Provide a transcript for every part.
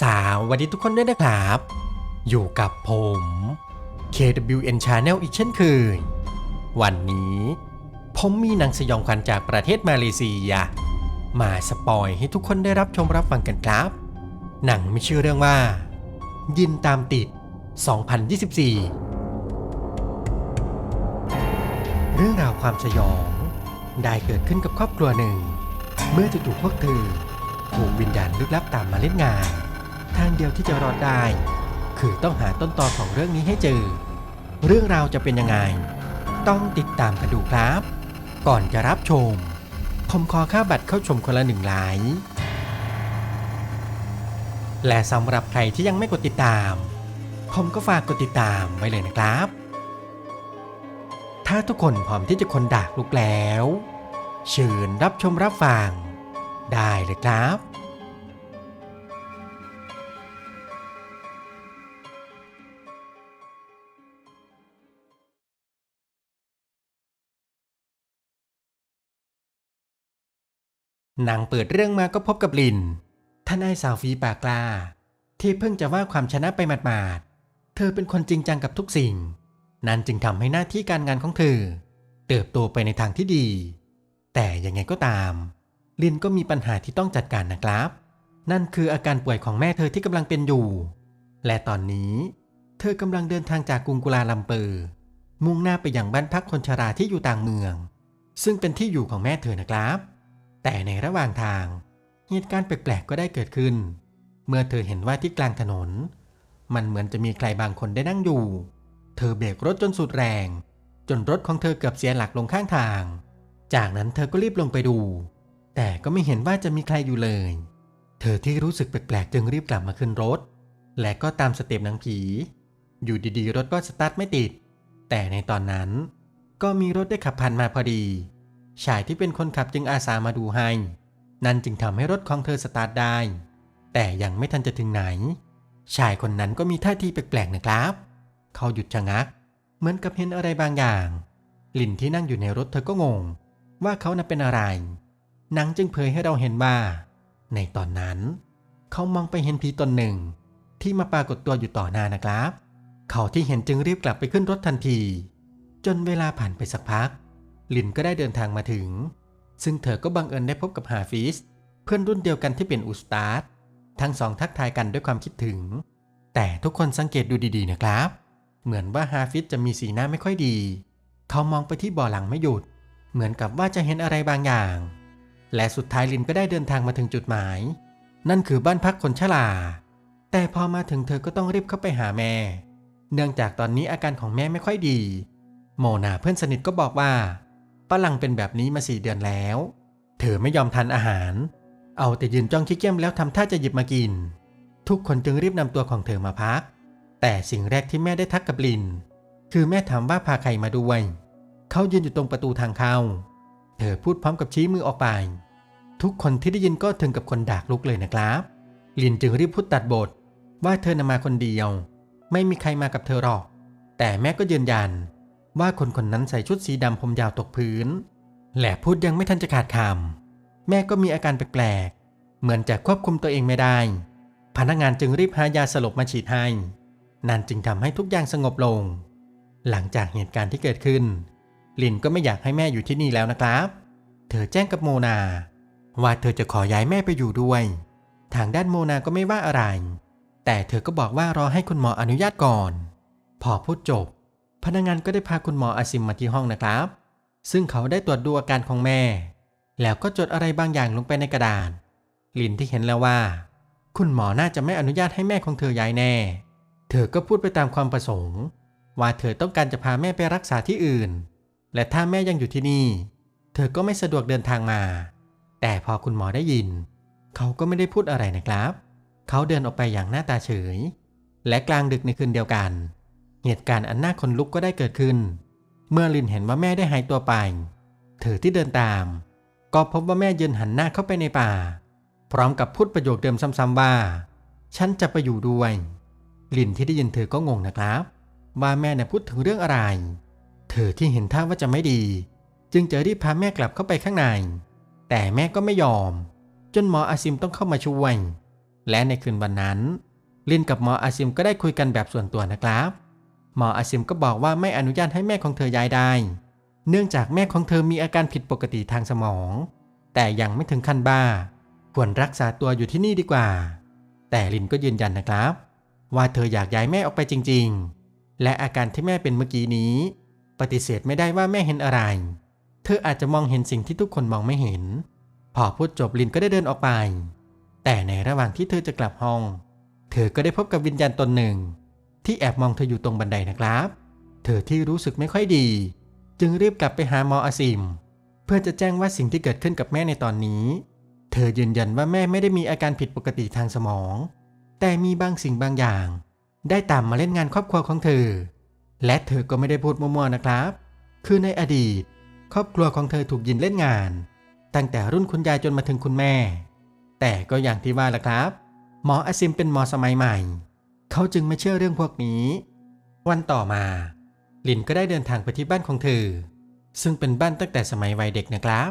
สวัสดีทุกคนด้วยนะครับ อยู่กับผม KWN Channel อีกเช่นเคย วันนี้ ผมมีหนังสยองขวัญจากประเทศมาเลเซีย มาสปอยให้ทุกคนได้รับชมรับฟังกันครับ หนังมีชื่อเรื่องว่า ยินตามติด 2024 เรื่องราวความสยอง ได้เกิดขึ้นกับครอบครัวหนึ่ง เมื่อจู่ๆพวกเธอถูกวิญญาณลึกลับตามมาเล่นงาน ทางเดียวที่จะรอดได้ คือต้องหาต้นตอของเรื่องนี้ให้เจอ เรื่องราวจะเป็นยังไง ต้องติดตามกันดูครับ ก่อนจะรับชม ผมขอค่าบัตรเข้าชมคนละหนึ่งไลน์และสำหรับใครที่ยังไม่กดติดตาม ผมก็ฝากกดติดตามไว้เลยนะครับ ถ้าทุกคนพร้อมที่จะคนดากลุกแล้ว เชิญรับชมรับฟัง ได้เลยครับ หนังเปิดเรื่องมาก็พบกับลินท่านไอ้สาวฟีปากกล้า ที่เพิ่งจะว่าความชนะไปหมาดๆ เธอเป็นคนจริงจังกับทุกสิ่ง นั่นจึงทำให้หน้าที่การงานของเธอ เติบโตไปในทางที่ดี แต่ยังไงก็ตาม ลินก็มีปัญหาที่ต้องจัดการนะครับ นั่นคืออาการป่วยของแม่เธอที่กำลังเป็นอยู่ และตอนนี้ เธอกำลังเดินทางจากกรุงกุลาลัมเปอร์ มุ่งหน้าไปยังบ้านพักคนชราที่อยู่ต่างเมือง ซึ่งเป็นที่อยู่ของแม่เธอนะครับ แต่ในระหว่างทาง เหตุการณ์แปลกๆก็ได้เกิดขึ้น เมื่อเธอเห็นว่าที่กลางถนน มันเหมือนจะมีใครบางคนได้นั่งอยู่ เธอเบรกรถจนสุดแรง จนรถของเธอเกือบเสียหลักลงข้างทาง จากนั้นเธอก็รีบลงไปดู แต่ก็ไม่เห็นว่าจะมีใครอยู่เลย เธอที่รู้สึกแปลกๆจึงรีบกลับมาขึ้นรถ และก็ตามสเต็ปหนังผี อยู่ดีๆ รถก็สตาร์ทไม่ติด แต่ในตอนนั้นก็มีรถได้ขับผ่านมาพอดี ชายที่เป็นคนขับจึงอาสามาดูให้ นั่นจึงทำให้รถของเธอสตาร์ทได้ แต่ยังไม่ทันจะถึงไหน ชายคนนั้นก็มีท่าทีแปลกๆนะครับ เขาหยุดชะงัก เหมือนกับเห็นอะไรบางอย่าง ลินที่นั่งอยู่ในรถเธอก็งง ว่าเขาน่ะเป็นอะไร หนังจึงเผยให้เราเห็นว่า ในตอนนั้น เขามองไปเห็นผีตนหนึ่ง ที่มาปรากฏตัวอยู่ต่อหน้านะครับ เขาที่เห็นจึงรีบกลับไปขึ้นรถทันที จนเวลาผ่านไปสักพัก ลินก็ได้เดินทางมาถึง ซึ่งเธอก็บังเอิญได้พบกับฮาฟิสเพื่อนรุ่นเดียวกันที่เป็นอุสตาดทั้งสองทักทายกันด้วยความคิดถึง แต่ทุกคนสังเกตดูดีๆนะครับ เหมือนว่าฮาฟิสจะมีสีหน้าไม่ค่อยดี เขามองไปที่บ่อหลังไม่หยุด เหมือนกับว่าจะเห็นอะไรบางอย่าง และสุดท้ายลินก็ได้เดินทางมาถึงจุดหมาย นั่นคือบ้านพักคนชราแต่พอมาถึงเธอก็ต้องรีบเข้าไปหาแม่ เนื่องจากตอนนี้อาการของแม่ไม่ค่อยดี โมนาเพื่อนสนิทก็บอกว่า ป้าลังเป็นแบบนี้มาสี่เดือนแล้ว เธอไม่ยอมทานอาหาร เอาแต่ยืนจ้องขี้เกียจแล้วทำท่าจะหยิบมากิน ทุกคนจึงรีบนำตัวของเธอมาพัก แต่สิ่งแรกที่แม่ได้ทักกับลิน คือแม่ถามว่าพาใครมาด้วย เขายืนอยู่ตรงประตูทางเข้า เธอพูดพร้อมกับชี้มือออกไป ทุกคนที่ได้ยินก็ถึงกับคนดากลุกเลยนะครับ ลินจึงรีบพูดตัดบทว่าเธอนำมาคนเดียว ไม่มีใครมากับเธอหรอก แต่แม่ก็ยืนยัน ว่าคนคนนั้นใส่ชุดสีดำผมยาวตกพื้น และพูดยังไม่ทันจะขาดคำแม่ก็มีอาการแปลกๆ เหมือนจะควบคุมตัวเองไม่ได้ พนักงานจึงรีบหายาสลบมาฉีดให้ นั่นจึงทำให้ทุกอย่างสงบลง หลังจากเหตุการณ์ที่เกิดขึ้น ลินก็ไม่อยากให้แม่อยู่ที่นี่แล้วนะครับ เธอแจ้งกับโมนา ว่าเธอจะขอย้ายแม่ไปอยู่ด้วย ทางด้านโมนาก็ไม่ว่าอะไร แต่เธอก็บอกว่ารอให้คุณหมออนุญาตก่อน พอพูดจบ พนักงานก็ได้พาคุณหมออาซิมมาที่ห้องนะครับ ซึ่งเขาได้ตรวจดูอาการของแม่ แล้วก็จดอะไรบางอย่างลงไปในกระดาษ ลินที่เห็นแล้วว่า คุณหมอน่าจะไม่อนุญาตให้แม่ของเธอย้ายแน่ เธอก็พูดไปตามความประสงค์ ว่าเธอต้องการจะพาแม่ไปรักษาที่อื่น และถ้าแม่ยังอยู่ที่นี่ เธอก็ไม่สะดวกเดินทางมา แต่พอคุณหมอได้ยิน เขาก็ไม่ได้พูดอะไรนะครับ เขาเดินออกไปอย่างหน้าตาเฉย และกลางดึกในคืนเดียวกัน เหตุการณ์อันน่าขนลุกก็ได้เกิดขึ้น เมื่อลินเห็นว่าแม่ได้หายตัวไป เธอที่เดินตาม ก็พบว่าแม่ยืนหันหน้าเข้าไปในป่า พร้อมกับพูดประโยคเดิมซ้ำๆว่า ฉันจะไปอยู่ด้วย ลินที่ได้ยินเธอก็งงนะครับ ว่าแม่เนี่ยพูดถึงเรื่องอะไร เธอที่เห็นท่าว่าจะไม่ดี จึงจะรีบพาแม่กลับเข้าไปข้างใน แต่แม่ก็ไม่ยอม จนหมออาซิมต้องเข้ามาช่วย และในคืนวันนั้น ลินกับหมออาซิมก็ได้คุยกันแบบส่วนตัวนะครับ หมออาซิมก็บอกว่าไม่อนุญาตให้แม่ของเธอย้ายได้ เนื่องจากแม่ของเธอมีอาการผิดปกติทางสมอง แต่ยังไม่ถึงขั้นบ้า ควรรักษาตัวอยู่ที่นี่ดีกว่า แต่ลินก็ยืนยันนะครับ ว่าเธออยากย้ายแม่ออกไปจริง ๆ และอาการที่แม่เป็นเมื่อกี้นี้ ปฏิเสธไม่ได้ว่าแม่เห็นอะไร เธออาจจะมองเห็นสิ่งที่ทุกคนมองไม่เห็น พอพูดจบลินก็ได้เดินออกไป แต่ในระหว่างที่เธอจะกลับห้อง เธอก็ได้พบกับวิญญาณตนหนึ่ง ที่แอบมองเธออยู่ตรงบันไดนะครับ เธอที่รู้สึกไม่ค่อยดี จึงรีบกลับไปหาหมออาซิม เพื่อจะแจ้งว่าสิ่งที่เกิดขึ้นกับแม่ในตอนนี้ เธอยืนยันว่าแม่ไม่ได้มีอาการผิดปกติทางสมอง แต่มีบางสิ่งบางอย่าง ได้ตามมาเล่นงานครอบครัวของเธอ และเธอก็ไม่ได้พูดมั่วๆนะครับ คือในอดีต ครอบครัวของเธอถูกยินเล่นงาน ตั้งแต่รุ่นคุณยายจนมาถึงคุณแม่ แต่ก็อย่างที่ว่าละครับ หมออาซิมเป็นหมอสมัยใหม่ เขาจึงไม่เชื่อเรื่องพวกนี้ วันต่อมาลินก็ได้เดินทางไปที่บ้านของเธอ ซึ่งเป็นบ้านตั้งแต่สมัยวัยเด็กนะครับ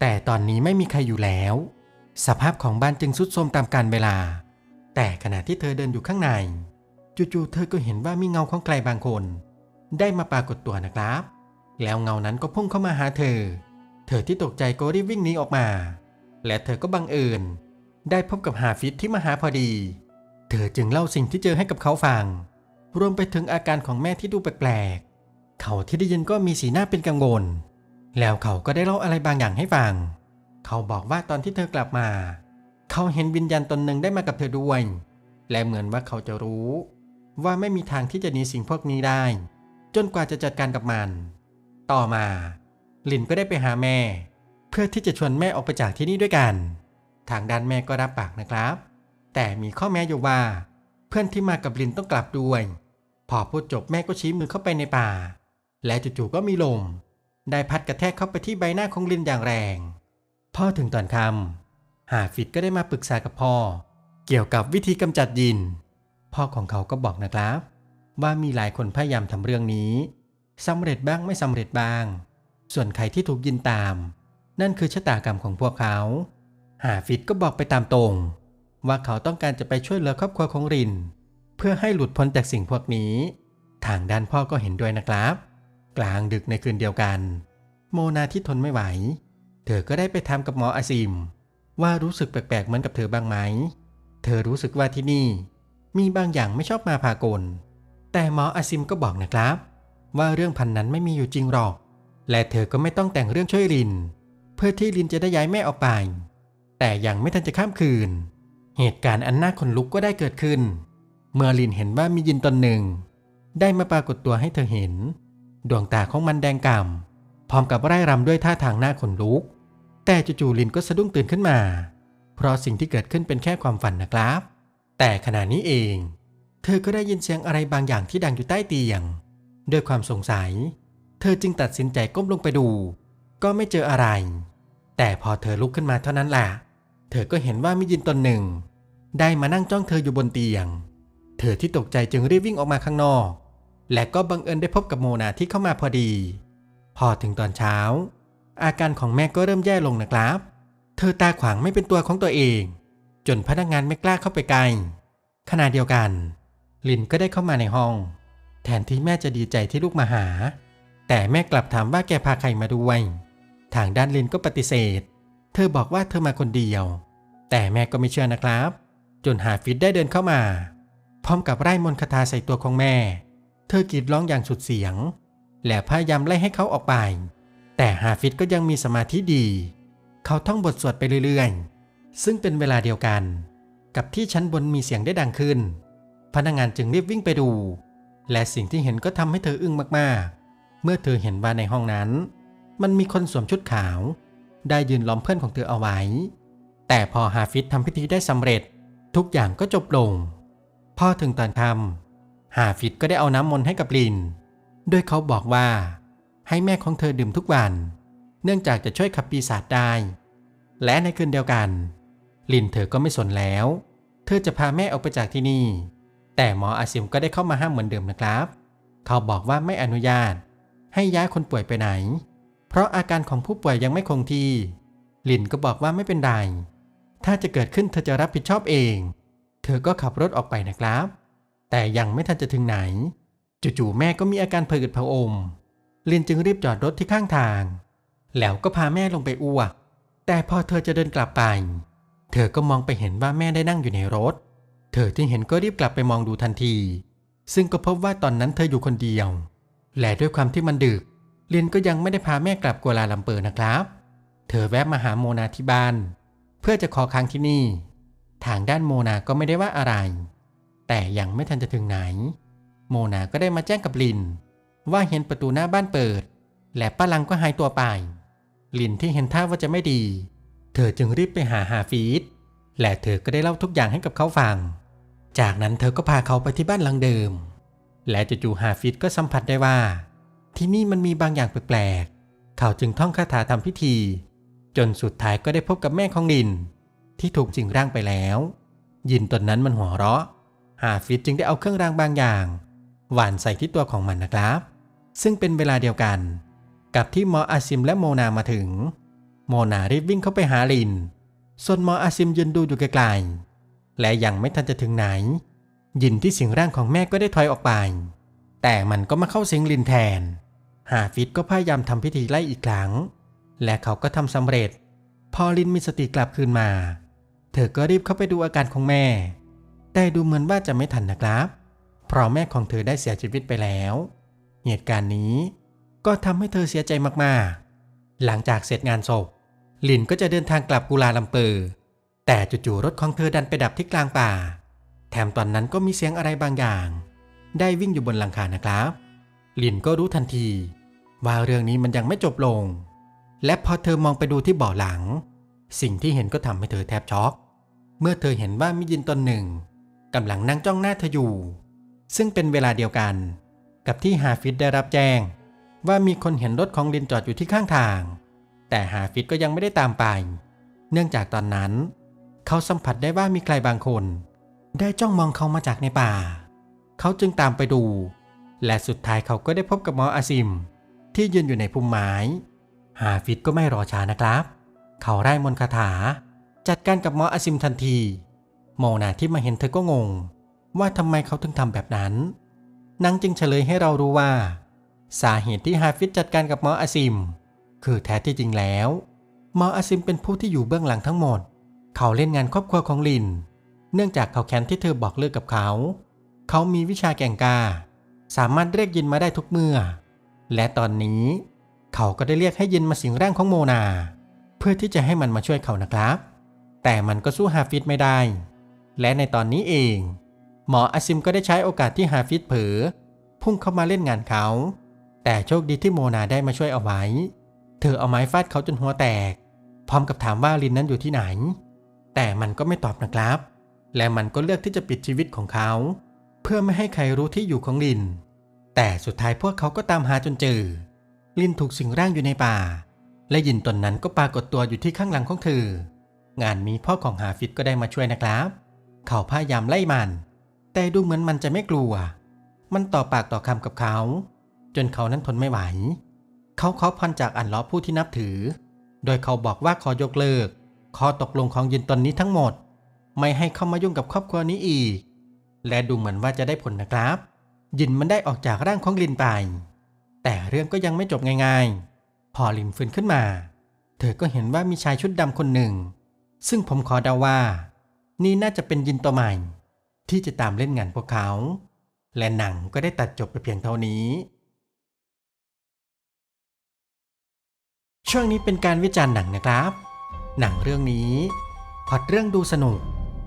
แต่ตอนนี้ไม่มีใครอยู่แล้ว สภาพของบ้านจึงทรุดโทรมตามกาลเวลา แต่ขณะที่เธอเดินอยู่ข้างใน จู่ๆเธอก็เห็นว่ามีเงาของใครบางคน ได้มาปรากฏตัวนะครับ แล้วเงานั้นก็พุ่งเข้ามาหาเธอ เธอที่ตกใจก็รีบวิ่งหนีออกมา และเธอก็บังเอิญได้พบกับฮาฟิตที่มาหาพอดี เธอจึงเล่าสิ่งที่เจอให้กับเขาฟัง รวมไปถึงอาการของแม่ที่ดูแปลกๆ เขาที่ได้ยินก็มีสีหน้าเป็นกังวล แล้วเขาก็ได้เล่าอะไรบางอย่างให้ฟัง เขาบอกว่าตอนที่เธอกลับมา เขาเห็นวิญญาณตนหนึ่งได้มากับเธอด้วย และเหมือนว่าเขาจะรู้ ว่าไม่มีทางที่จะหนีสิ่งพวกนี้ได้ จนกว่าจะจัดการกับมัน ต่อมา ลินก็ได้ไปหาแม่ เพื่อที่จะชวนแม่ออกไปจากที่นี่ด้วยกัน ทางด้านแม่ก็รับปากนะครับ แต่มีข้อแม้อยู่ว่า เพื่อนที่มากับลินต้องกลับด้วย พอพูดจบแม่ก็ชี้มือเข้าไปในป่า และจู่ๆก็มีลม ได้พัดกระแทกเข้าไปที่ใบหน้าของลินอย่างแรง พ่อถึงตอนคำหาฟิดก็ได้มาปรึกษากับพ่อ เกี่ยวกับวิธีกำจัดยิน พ่อของเขาก็บอกนะครับ ว่ามีหลายคนพยายามทำเรื่องนี้สำเร็จบ้างไม่สำเร็จบ้าง ส่วนใครที่ถูกยินตาม นั่นคือชะตากรรมของพวกเขา หาฟิดก็บอกไปตามตรง ว่าเขาต้องการจะไปช่วยเหลือครอบครัวของริน เพื่อให้หลุดพ้นจากสิ่งพวกนี้ ทางด้านพ่อก็เห็นด้วยนะครับ กลางดึกในคืนเดียวกัน โมนาที่ทนไม่ไหว เธอก็ได้ไปทำกับหมออาซิม ว่ารู้สึกแปลกๆเหมือนกับเธอบ้างไหม เธอรู้สึกว่าที่นี่ มีบางอย่างไม่ชอบมาพากล แต่หมออาซิมก็บอกนะครับ ว่าเรื่องพันนั้นไม่มีอยู่จริงหรอก และเธอก็ไม่ต้องแต่งเรื่องช่วยลิน เพื่อที่ลินจะได้ย้ายแม่ออกไป แต่ยังไม่ทันจะข้ามคืน เหตุการณ์อันน่าขนลุกก็ได้เกิดขึ้น เมื่อลินเห็นว่ามียินตนหนึ่ง ได้มาปรากฏตัวให้เธอเห็น ดวงตาของมันแดงก่ำพร้อมกับไร่รำด้วยท่าทางหน้าขนลุก แต่จู่ๆลินก็สะดุ้งตื่นขึ้นมา เพราะสิ่งที่เกิดขึ้นเป็นแค่ความฝันนะครับ แต่ขณะนี้เอง เธอก็ได้ยินเสียงอะไรบางอย่างที่ดังอยู่ใต้เตียง ด้วยความสงสัย เธอจึงตัดสินใจก้มลงไปดู ก็ไม่เจออะไร แต่พอเธอลุกขึ้นมาเท่านั้นแหละเธอก็เห็นว่ามียินตนหนึ่ง ได้มานั่งจ้องเธออยู่บนเตียง เธอที่ตกใจจึงรีบวิ่งออกมาข้างนอก และก็บังเอิญได้พบกับโมนาที่เข้ามาพอดี พอถึงตอนเช้า อาการของแม่ก็เริ่มแย่ลงนะครับ เธอตาขวางไม่เป็นตัวของตัวเอง จนพนักงานไม่กล้าเข้าไปใกล้ขณะเดียวกัน ลินก็ได้เข้ามาในห้อง แทนที่แม่จะดีใจที่ลูกมาหา แต่แม่กลับถามว่าแกพาใครมาด้วย ทางด้านลินก็ปฏิเสธ เธอบอกว่าเธอมาคนเดียว แต่แม่ก็ไม่เชื่อนะครับ จนหาฟิตได้เดินเข้ามา พร้อมกับไล่มนคาถาใส่ตัวของแม่ เธอกรีดร้องอย่างสุดเสียง และพยายามไล่ให้เขาออกไป แต่ฮาฟิตก็ยังมีสมาธิดี เขาท่องบทสวดไปเรื่อยๆ ซึ่งเป็นเวลาเดียวกัน กับที่ชั้นบนมีเสียงได้ดังขึ้น พนักงานจึงรีบวิ่งไปดู และสิ่งที่เห็นก็ทำให้เธออึ้งมากๆ เมื่อเธอเห็นว่าในห้องนั้น มันมีคนสวมชุดขาว ได้ยืนล้อมเพื่อนของเธอเอาไว้ แต่พอฮาฟิตทำพิธีได้สำเร็จ ทุกอย่างก็จบลง พอถึงตอนค่ำฮาฟิตก็ได้เอาน้ำมนต์ให้กับลิน โดยเขาบอกว่า ให้แม่ของเธอดื่มทุกวัน เนื่องจากจะช่วยขับปีศาจได้ และในคืนเดียวกัน ลินเธอก็ไม่สนแล้ว เธอจะพาแม่ออกไปจากที่นี่ แต่หมออาซิมก็ได้เข้ามาห้ามเหมือนเดิมนะครับ เขาบอกว่าไม่อนุญาต ให้ย้ายคนป่วยไปไหน เพราะอาการของผู้ป่วยยังไม่คงที่ลินก็บอกว่าไม่เป็นไร ถ้าจะเกิดขึ้นเธอจะรับผิดชอบเอง เธอก็ขับรถออกไปนะครับ แต่ยังไม่ทันจะถึงไหน จู่ๆแม่ก็มีอาการผะอืดผะอมลินจึงรีบจอดรถที่ข้างทาง แล้วก็พาแม่ลงไปอ้วก แต่พอเธอจะเดินกลับไป เธอก็มองไปเห็นว่าแม่ได้นั่งอยู่ในรถ เธอที่เห็นก็รีบกลับไปมองดูทันที ซึ่งก็พบว่าตอนนั้นเธออยู่คนเดียว และด้วยความที่มันดึกลินก็ยังไม่ได้พาแม่กลับกัวลาลัมเปอร์นะครับ เธอแวะมาหาโมนาที่บ้าน พื่อจะขอค้างที่นี่ ทางด้านโมนาก็ไม่ได้ว่าอะไร แต่ยังไม่ทันจะถึงไหน โมนาก็ได้มาแจ้งกับลิน ว่าเห็นประตูหน้าบ้านเปิด และป้าลังก็หายตัวไป ลินที่เห็นท่าว่าจะไม่ดี เธอจึงรีบไปหาฮาฟีดและเธอก็ได้เล่าทุกอย่างให้กับเขาฟัง จากนั้นเธอก็พาเขาไปที่บ้านหลังเดิม และจู่ๆฮาฟิดก็สัมผัสได้ว่า ที่นี่มันมีบางอย่างแปลกๆเขาจึงท่องคาถาทำพิธี จนสุดท้ายก็ได้พบกับแม่ของลิน ที่ถูกจิงร่างไปแล้ว ยินตนนั้นมันหัวเราะ ฮาฟิดจึงได้เอาเครื่องรางบางอย่าง หว่านใส่ที่ตัวของมันนะครับ ซึ่งเป็นเวลาเดียวกัน กับที่มออาซิมและโมนามาถึง โมนารีบวิ่งเข้าไปหาลิน ส่วนมออาซิมยืนดูอยู่ไกลๆและยังไม่ทันจะถึงไหน ยินที่สิงร่างของแม่ก็ได้ถอยออกไป แต่มันก็มาเข้าสิงลินแทน ฮาฟิดก็พยายามทำพิธีไล่อีกครั้ง และเขาก็ทำสำเร็จ พอลินมีสติกลับคืนมา เธอก็รีบเข้าไปดูอาการของแม่ แต่ดูเหมือนว่าจะไม่ทันนะครับ เพราะแม่ของเธอได้เสียชีวิตไปแล้ว เหตุการณ์นี้ก็ทำให้เธอเสียใจมากๆ หลังจากเสร็จงานศพ ลินก็จะเดินทางกลับกุลาลัมเปอร์ แต่จู่ๆรถของเธอดันไปดับที่กลางป่า แถมตอนนั้นก็มีเสียงอะไรบางอย่าง ได้วิ่งอยู่บนหลังคานะครับ ลินก็รู้ทันที ว่าเรื่องนี้มันยังไม่จบลง และพอเธอมองไปดูที่เบาะหลัง สิ่งที่เห็นก็ทำให้เธอแทบช็อก เมื่อเธอเห็นว่ามียินตนหนึ่งกำลังนั่งจ้องหน้าเธออยู่ ซึ่งเป็นเวลาเดียวกัน กับที่ฮาฟิดได้รับแจ้ง ว่ามีคนเห็นรถของลินจอดอยู่ที่ข้างทาง แต่ฮาฟิดก็ยังไม่ได้ตามไป เนื่องจากตอนนั้น เขาสัมผัสได้ว่ามีใครบางคน ได้จ้องมองเขามาจากในป่า เขาจึงตามไปดู และสุดท้ายเขาก็ได้พบกับหมออาซิม ที่ยืนอยู่ในพุ่มไม้ ฮาฟิดก็ไม่รอช้านะครับ เขาไร้มนคาถา จัดการกับหมออาซิมทันทีโมนาที่มาเห็นเธอก็งง ว่าทำไมเขาถึงทำแบบนั้นนางจึงเฉลยให้เรารู้ว่า สาเหตุที่ฮาฟิดจัดการกับหมออาซิม คือแท้ที่จริงแล้วหมออาซิมเป็นผู้ที่อยู่เบื้องหลังทั้งหมด เขาเล่นงานครอบครัวของลิน เนื่องจากเขาแค้นที่เธอบอกเลิกกับเขา เขามีวิชาแก่งกา สามารถเรียกยินมาได้ทุกเมื่อ และตอนนี้ เขาก็ได้เรียกให้ยินมาสิงร่างของโมนา เพื่อที่จะให้มันมาช่วยเขานะครับ แต่มันก็สู้ฮาฟิดไม่ได้ และในตอนนี้เอง หมออาซิมก็ได้ใช้โอกาสที่ฮาฟิดเผลอพุ่งเข้ามาเล่นงานเขา แต่โชคดีที่โมนาได้มาช่วยเอาไว้ เธอเอาไม้ฟาดเขาจนหัวแตก พร้อมกับถามว่าลินนั้นอยู่ที่ไหน แต่มันก็ไม่ตอบนะครับ และมันก็เลือกที่จะปิดชีวิตของเขา เพื่อไม่ให้ใครรู้ที่อยู่ของลิน แต่สุดท้ายพวกเขาก็ตามหาจนเจอ ลินถูกสิงร่างอยู่ในป่า และยินตนนั้นก็ปรากฏตัวอยู่ที่ข้างหลังของเธอ งานนี้พ่อของฮาฟิดก็ได้มาช่วยนะครับ เขาพยายามไล่มัน แต่ดูเหมือนมันจะไม่กลัว มันต่อปากต่อคำกับเขา จนเขานั้นทนไม่ไหว เขาขอพันจากอันล้อผู้ที่นับถือ โดยเขาบอกว่าขอยกเลิกข้อตกลงของยินตนนี้ทั้งหมด ไม่ให้เข้ามายุ่งกับครอบครัวนี้อีก และดูเหมือนว่าจะได้ผลนะครับ ยินมันได้ออกจากร่างของลินไป แต่เรื่องก็ยังไม่จบง่ายๆ พอลินฟื้นขึ้นมา เธอก็เห็นว่ามีชายชุดดำคนหนึ่ง ซึ่งผมขอเดาว่า นี่น่าจะเป็นยินตัวใหม่ ที่จะตามเล่นงานพวกเขา และหนังก็ได้ตัดจบไปเพียงเท่านี้ ช่วงนี้เป็นการวิจารณ์หนังนะครับ หนังเรื่องนี้พอตเรื่องดูสนุก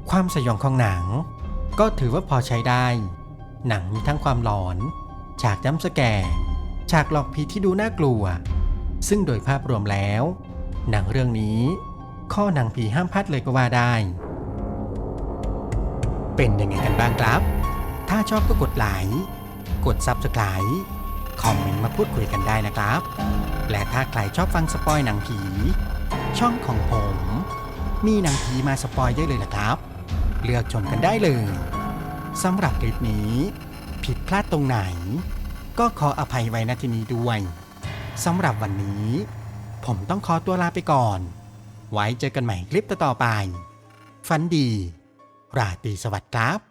ความสยองของหนัง ก็ถือว่าพอใช้ได้ หนังมีทั้งความหลอน ฉากย้ำสแกร์ ฉากหลอกผีที่ดูน่ากลัว ซึ่งโดยภาพรวมแล้ว หนังเรื่องนี้ ข้อหนังผีห้ามพลาดเลยก็ว่าได้ เป็นยังไงกันบ้างครับ ถ้าชอบก็กดไลค์กด Subscribe คอมเมนต์มาพูดคุยกันได้นะครับ และถ้าใครชอบฟังสปอยหนังผี ช่องของผม มีหนังผีมาสปอยได้เลยนะครับ เลือกชมกันได้เลยสำหรับคลิปนี้ ผิดพลาดตรงไหน ก็ขออภัยไว้ณที่นี้ด้วยสำหรับวันนี้ ผมต้องขอตัวลาไปก่อน ไว้เจอกันใหม่คลิปต่อๆไป ฝันดี ราตรีสวัสดิ์ครับ